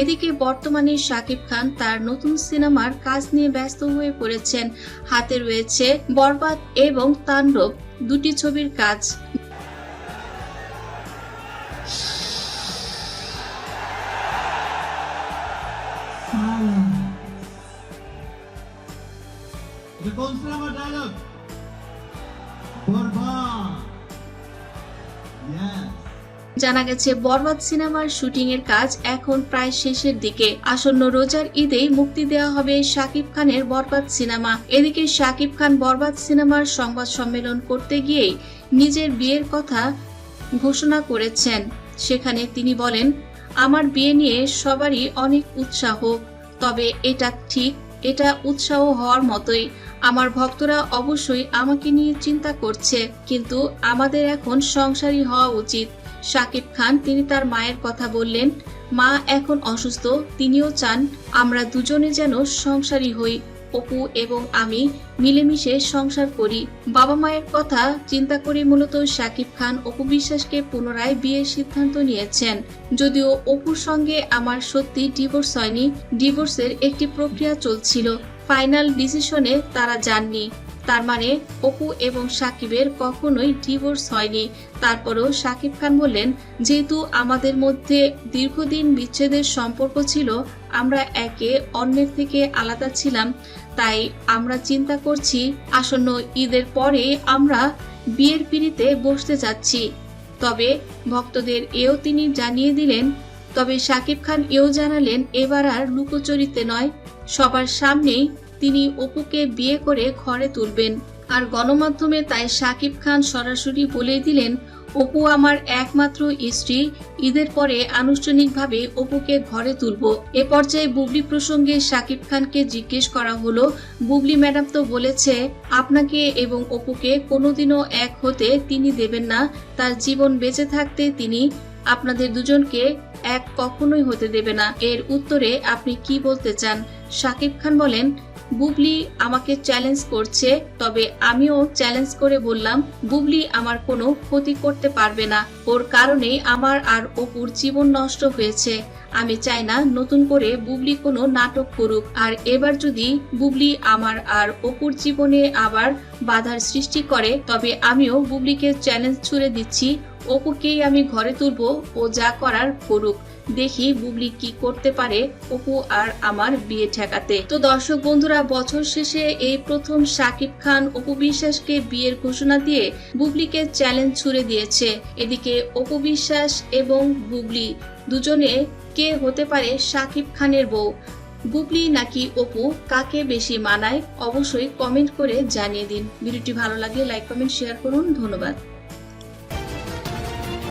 এদিকে বর্তমানে শাকিব খান তার নতুন সিনেমার কাজ নিয়ে ব্যস্ত হয়ে পড়েছেন। হাতে রয়েছে বরবাদ এবং তাণ্ডব, দুটি ছবির কাজ। কোন সিনেমার ডায়লগ জানা গেছে, বরবাদ সিনেমার শুটিং এর কাজ এখন প্রায় শেষের দিকে। আসন্ন রোজার ঈদেই মুক্তি দেওয়া হবে শাকিব খানের বরবাদ সিনেমা। এদিকে শাকিব খান বরবাদ সিনেমার সংবাদ সম্মেলন করতে গিয়েই নিজের বিয়ের কথা ঘোষণা করেছেন। সেখানে তিনি বলেন, আমার বিয়ে নিয়ে সবারই অনেক উৎসাহ, তবে এটা ঠিক, এটা উৎসাহ হওয়ার মতোই। আমার ভক্তরা অবশ্যই আমাকে নিয়ে চিন্তা করছে, কিন্তু আমাদের এখন সংসারী হওয়া উচিত। শাকিব খান তিনি তার মায়ের কথা বললেন, মা এখন অসুস্থ, তিনিও চান, আমরা দুজনে যেন সংসারী হই। অপু এবং আমি মিলেমিশে সংসার করি। বাবা মায়ের কথা চিন্তা করে মূলত শাকিব খান অপু বিশ্বাসকে পুনরায় বিয়ের সিদ্ধান্ত নিয়েছেন। যদিও অপুর সঙ্গে আমার সত্যি ডিভোর্স হয়নি, ডিভোর্সের একটি প্রক্রিয়া চলছিল। ফাইনাল ডিসিশনে তারা যাননি। তার মানে অপু এবং সাকিবের কখনোই ডিভোর্স হয়নি। তারপরও সাকিব খান বললেন, যেহেতু আমাদের মধ্যে দীর্ঘদিন বিচ্ছেদের সম্পর্ক ছিল, আমরা একে অন্যের থেকে আলাদা ছিলাম। তাই আমরা চিন্তা করছি, আসন্ন ঈদের পরে আমরা বিয়ের পিড়িতে বসতে যাচ্ছি। তবে ভক্তদের এও তিনি জানিয়ে দিলেন, তবে সাকিব খান এও জানালেন, এবার আর লুকোচরিতে নয়। সবার সামনেই তিনি অপুকে বিয়ে করে ঘরে তুলবেন। আর গণমাধ্যমে তাই সাকিব খান সরাসরি বলে দিলেন, অপু আমার একমাত্র স্ত্রী, ঈদের পরে আনুষ্ঠানিকভাবে অপুকে ঘরে তুলব। এ পর্যায়ে বুবলি প্রসঙ্গে সাকিব খানকে জিজ্ঞেস করা হলো, বুবলি ম্যাডাম তো বলেছে আপনাকে এবং অপুকে কোনোদিনও এক হতে তিনি দেবেন না, তার জীবন বেঁচে থাকতে তিনি আপনাদের দুজনকে এক কখনোই হতে দেবে না। এর উত্তরে আপনি কি বলতে চান? সাকিব খান বলেন বুবলি আমাকে চ্যালেঞ্জ করছে, তবে আমিও চ্যালেঞ্জ করে বললাম, বুবলি আমার কোনো ক্ষতি করতে পারবে না। ওর কারণেই আমার আর অপুর জীবন নষ্ট হয়েছে। আমি চাই না নতুন করে বুবলি কোনো নাটক করুক। আর এবার যদি বুবলি আমার আর অপুর জীবনে আবার বাধার সৃষ্টি করে, তবে আমিও বুবলিকে চ্যালেঞ্জ ছুড়ে দিচ্ছি। অপুকেই আমি ঘরে তুলবো, ও যা করার করুক। দেখি বুবলি কি করতে পারে অপু আর আমার বিয়ে ঠেকাতে। তো দর্শক বন্ধুরা, বছর শেষে এই প্রথম শাকিব খান অপু বিশ্বাসকে বিয়ের ঘোষণা দিয়ে বুবলিকে চ্যালেঞ্জ ছুড়ে দিয়েছে। এদিকে অপু বিশ্বাস এবং বুবলি দুজনে কে হতে পারে শাকিব খানের বউ? বুবলি নাকি অপু কাকে বেশি মানায়? অবশ্যই কমেন্ট করে জানিয়ে দিন। ভিডিওটি ভালো লাগলে লাইক কমেন্ট শেয়ার করুন। ধন্যবাদ।